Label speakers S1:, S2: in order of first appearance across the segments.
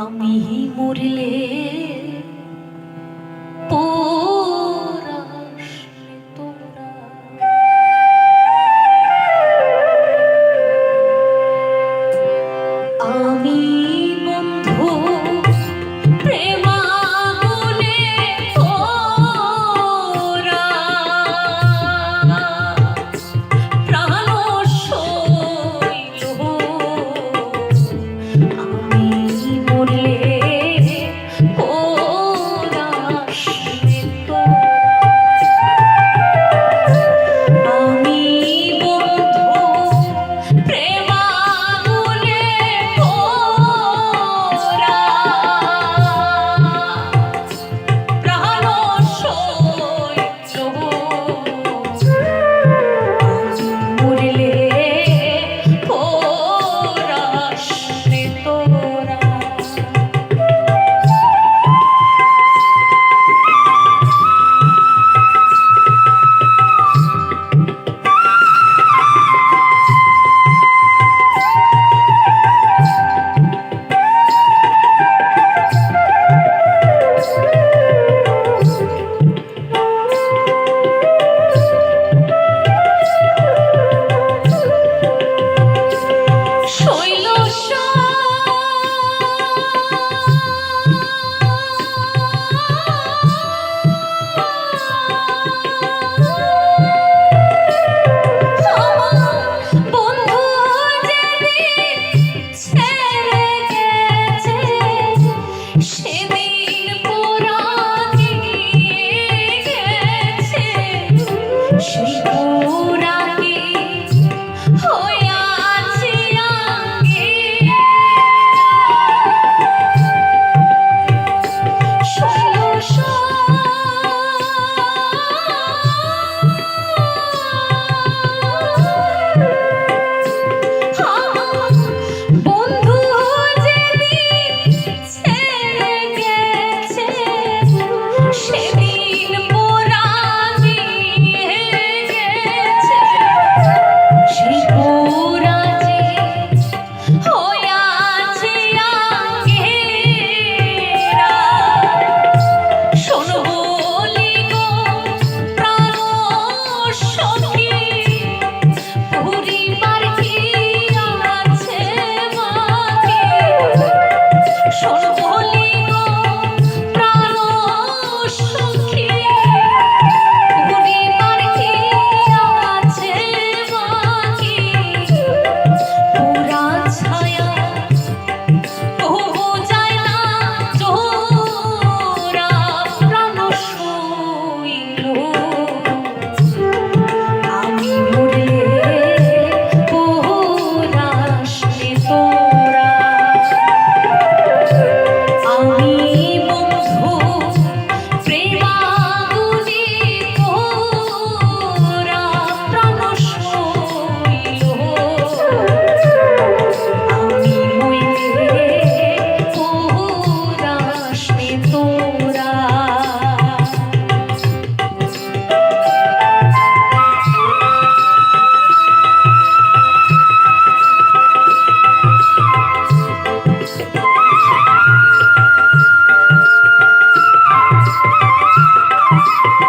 S1: আমি মরিলে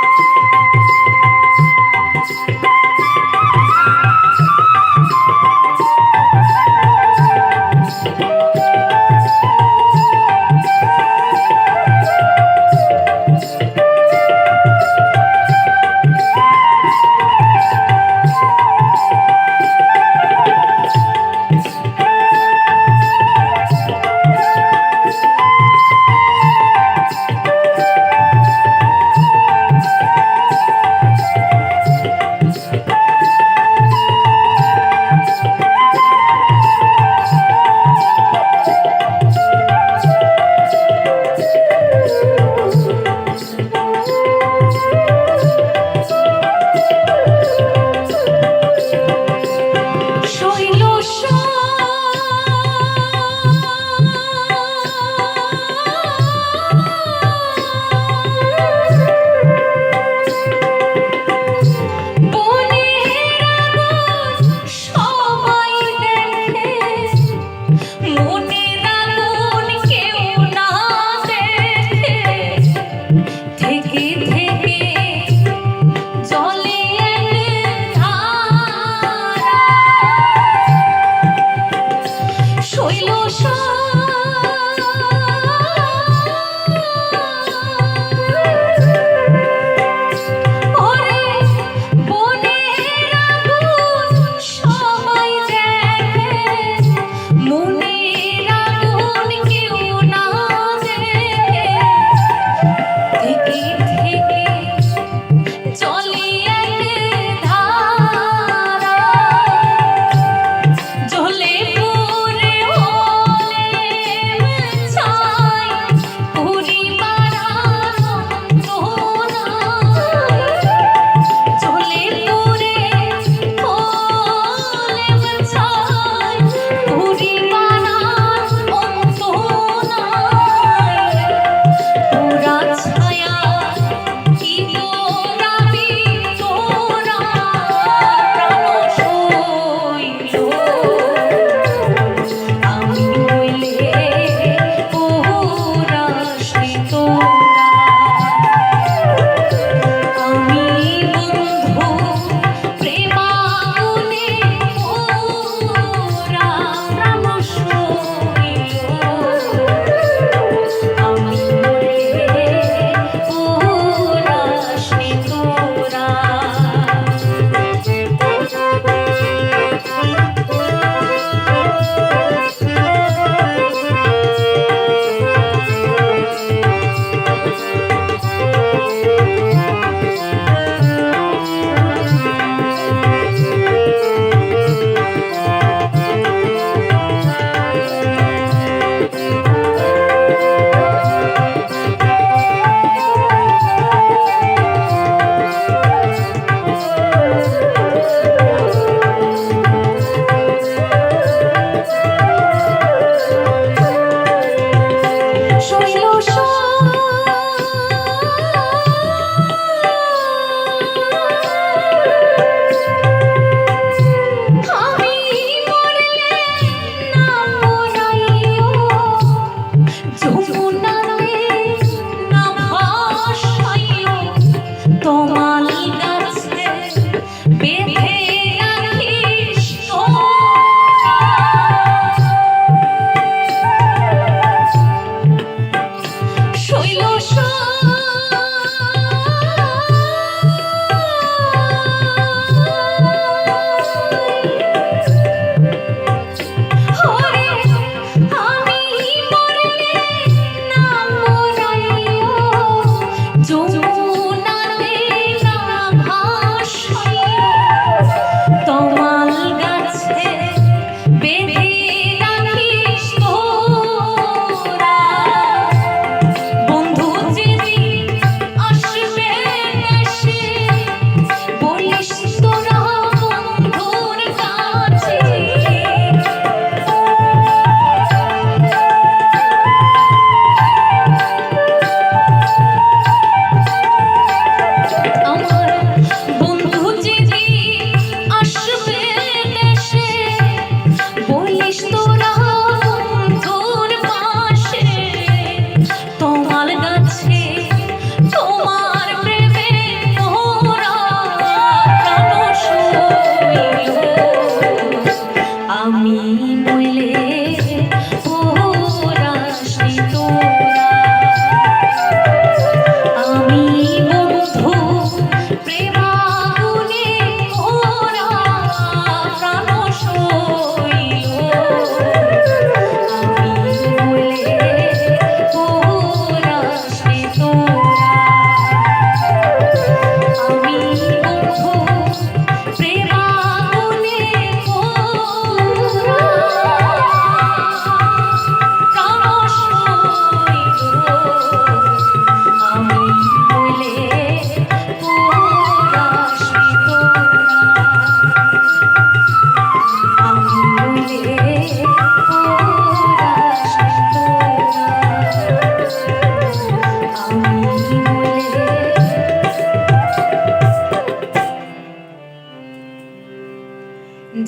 S1: Thank you.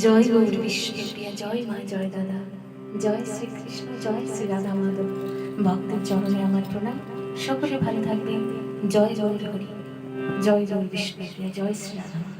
S1: জয় গৌর বিষ্ণুপ্রিয়া জয় মা জয় দাদা। জয় শ্রীকৃষ্ণ জয় শ্রী রাধা মাধব। ভক্তের চরণে আমার প্রণাম। সকলে ভালো থাকবেন। জয় জয় হরি। জয় জয় বিষ্ণুপ্রিয়া জয় শ্রী রাধা